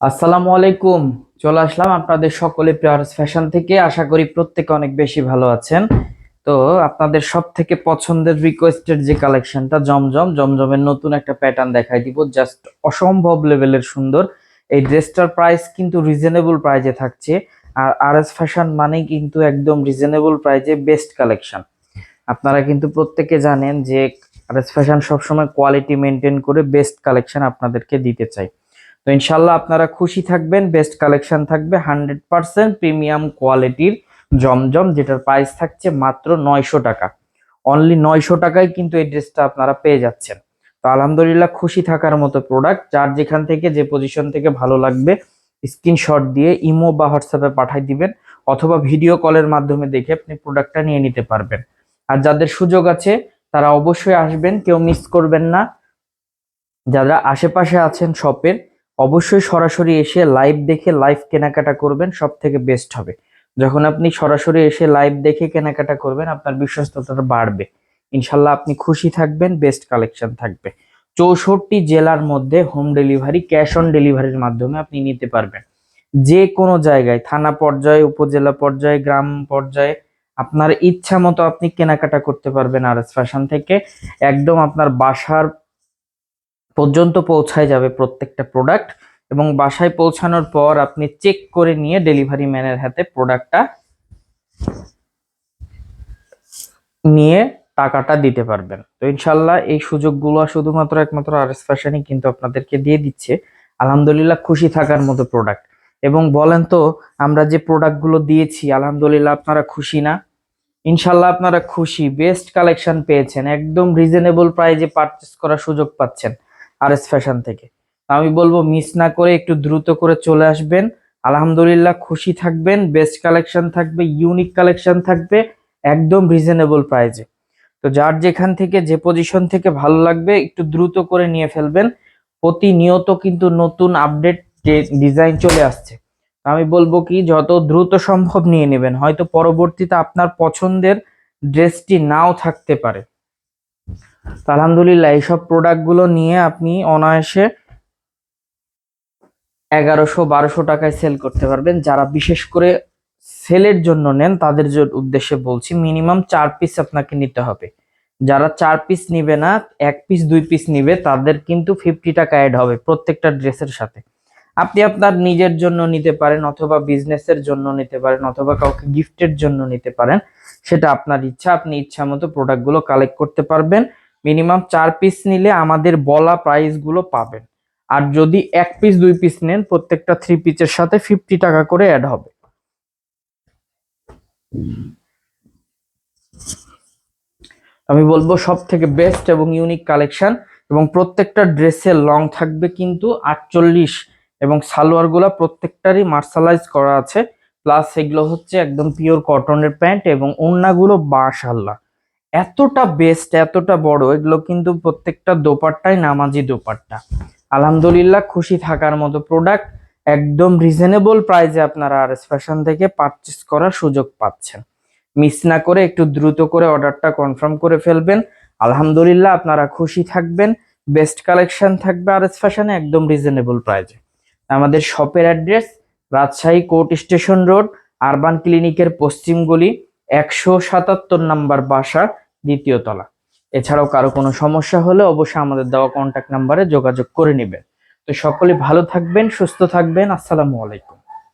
আসসালামু আলাইকুম। চলে আসলাম আপনাদের সকলে প্রিয়ার্স ফ্যাশন থেকে। আশা করি প্রত্যেকে অনেক বেশি ভালো আছেন। তো আপনাদের সব থেকে পছন্দের রিকোয়েস্টেড যে কালেকশনটা জমজম, জমজমের নতুন একটা প্যাটার্ন দেখাই দিব। জাস্ট অসম্ভব লেভেলের সুন্দর। এই ড্রেসটার প্রাইস কিন্তু রিজনেবল প্রাইজে থাকছে। আর আর এস ফ্যাশন মানেই কিন্তু একদম রিজনেবল প্রাইজে বেস্ট কালেকশন আপনারা কিন্তু প্রত্যেকে জানেন যে আর এস ফ্যাশন সবসময় কোয়ালিটি মেনটেন করে বেস্ট কালেকশন আপনাদেরকে দিতে চাই। তো ইনশাল্লাহ আপনারা খুশি থাকবেন বেস্ট কালেকশন থাকবে হান্ড্রেড পার্সেন্ট প্রিমিয়াম কোয়ালিটির জমজম, যেটার প্রাইস থাকছে মাত্র নয়শো টাকা। অনলি নয়শো টাকায় কিন্তু এই ড্রেসটা আপনারা পেয়ে যাচ্ছেন। তো আলহামদুলিল্লাহ খুশি থাকার মতো প্রোডাক্ট যার যেখান থেকে যে পজিশন থেকে ভালো লাগবে স্ক্রিনশট দিয়ে ইমো বা হোয়াটসঅ্যাপে পাঠাই দিবেন, অথবা ভিডিও কলের মাধ্যমে দেখে আপনি প্রোডাক্টটা নিয়ে নিতে পারবেন। আর যাদের সুযোগ আছে, তারা অবশ্যই আসবেন, কেউ মিস করবেন না। যারা আশেপাশে আছেন শপের অবশ্যই সরাসরি এসে লাইভ দেখে লাইভ কেনাকাটা করবেন সব থেকে বেস্ট হবে। যখন আপনি সরাসরি এসে লাইভ দেখে কেনাকাটা করবেন, আপনার বিশ্বস্ততা বাড়বে। ইনশাল্লাহ আপনি খুশি থাকবেন বেস্ট কালেকশন থাকবে। চৌষট্টি জেলার মধ্যে হোম ডেলিভারি ক্যাশ অন ডেলিভারির মাধ্যমে আপনি নিতে পারবেন। যে কোনো জায়গায়, থানা পর্যায়ে, উপজেলা পর্যায়ে, গ্রাম পর্যায়ে, আপনার ইচ্ছা মতো আপনি কেনাকাটা করতে পারবেন আর এস ফ্যাশন থেকে। একদম আপনার বাসার পর্যন্ত পৌঁছায় যাবে প্রত্যেকটা প্রোডাক্ট এবং বাসায় পৌঁছানোর পর আপনি চেক করে নিয়ে ডেলিভারি ম্যানের হাতে প্রোডাক্টটা নিয়ে টাকাটা দিতে পারবেন। তো ইনশাল্লাহ এই সুযোগগুলো শুধুমাত্র একমাত্র আর এস ফ্যাশনই কিন্তু আপনাদেরকে দিয়ে দিচ্ছে। আলহামদুলিল্লাহ খুশি থাকার মতো প্রোডাক্ট এবং বলেন তো, আমরা যে প্রোডাক্টগুলো দিয়েছি, আলহামদুলিল্লাহ আপনারা খুশি না? ইনশাল্লাহ আপনারা খুশি। বেস্ট কালেকশন পেয়েছেন। একদম রিজনেবল প্রাইজে পারচেস করার সুযোগ পাচ্ছেন। আর এস ফ্যাশন থেকে। আমি বলব মিস না করে একটু দ্রুত করে চলে আসবেন। আলহামদুলিল্লাহ খুশি থাকবেন বেস্ট কালেকশন থাকবে ইউনিক কালেকশন থাকবে, একদম রিজনেবল প্রাইজে তো যার যেখান থেকে, যে পজিশন থেকে ভালো লাগবে, একটু দ্রুত করে নিয়ে ফেলবেন। প্রতিনিয়ত কিন্তু নতুন আপডেট যে ডিজাইন চলে আসছে। আমি বলব কি, যত দ্রুত সম্ভব নিয়ে নেবেন। হয়তো পরবর্তীতে আপনার পছন্দের ড্রেসটি নাও থাকতে পারে। আলহামদুলিল্লাহ, এইসব প্রোডাক্টগুলো নিয়ে আপনি অনায়াসে এগারোশো, বারোশো টাকায় সেল করতে পারবেন। যারা বিশেষ করে সেলের জন্য নেন, তাদের উদ্দেশ্যে বলছি মিনিমাম চার পিস আপনাকে নিতে হবে। যারা চার পিস নিবে না, এক পিস দুই পিস নিবে, তাদের কিন্তু ফিফটি টাকা অ্যাড হবে প্রত্যেকটা ড্রেসের সাথে। আপনি আপনার নিজের জন্য নিতে পারেন, অথবা বিজনেসের জন্য নিতে পারেন, অথবা কাউকে গিফটের জন্য নিতে পারেন। সেটা আপনার ইচ্ছা, আপনি ইচ্ছা মতো প্রোডাক্টগুলো কালেক্ট করতে পারবেন। মিনিমাম চার পিস নিলে আমাদের বলা প্রাইসগুলো পাবেন। আর যদি এক পিস দুই পিস নেন, প্রত্যেকটা থ্রি পিসের সাথে ফিফটি টাকা করে অ্যাড হবে। আমি বলব সব থেকে বেস্ট এবং ইউনিক কালেকশন এবং প্রত্যেকটা ড্রেসের লং থাকবে কিন্তু আটচল্লিশ এবং সালোয়ারগুলো প্রত্যেকটারই মার্শালাইজ করা আছে। প্লাস এগুলো হচ্ছে একদম পিওর কটনের প্যান্ট এবং ওড়নাগুলো বাসাল্লাহ এতটা বেস্ট এতটা বড়, এগুলো কিন্তু প্রত্যেকটা দোপাট্টাই নামাজি দোপাট্টা। আলহামদুলিল্লাহ, খুশি থাকার মতো প্রোডাক্ট একদম রিজনেবল প্রাইসে আপনারা আর এস ফ্যাশন থেকে পারচেস করার সুযোগ পাচ্ছেন। মিস না করে একটু দ্রুত করে অর্ডারটা কনফার্ম করে ফেলবেন। আলহামদুলিল্লাহ, আপনারা খুশি থাকবেন। বেস্ট কালেকশন থাকবে আর এস ফ্যাশনে একদম রিজনেবল প্রাইসে আমাদের শপের address Rajshahi court station road urban ক্লিনিকের পশ্চিম গলি, একশো সাতাত্তর নাম্বার বাসা দ্বিতীয় তলা। এছাড়াও কারও কোনো সমস্যা হলে অবশ্যই আমাদের দেওয়া কন্ট্যাক্ট নাম্বারে যোগাযোগ করে নেবেন। তো সকলে ভালো থাকবেন, সুস্থ থাকবেন। আসসালামু আলাইকুম।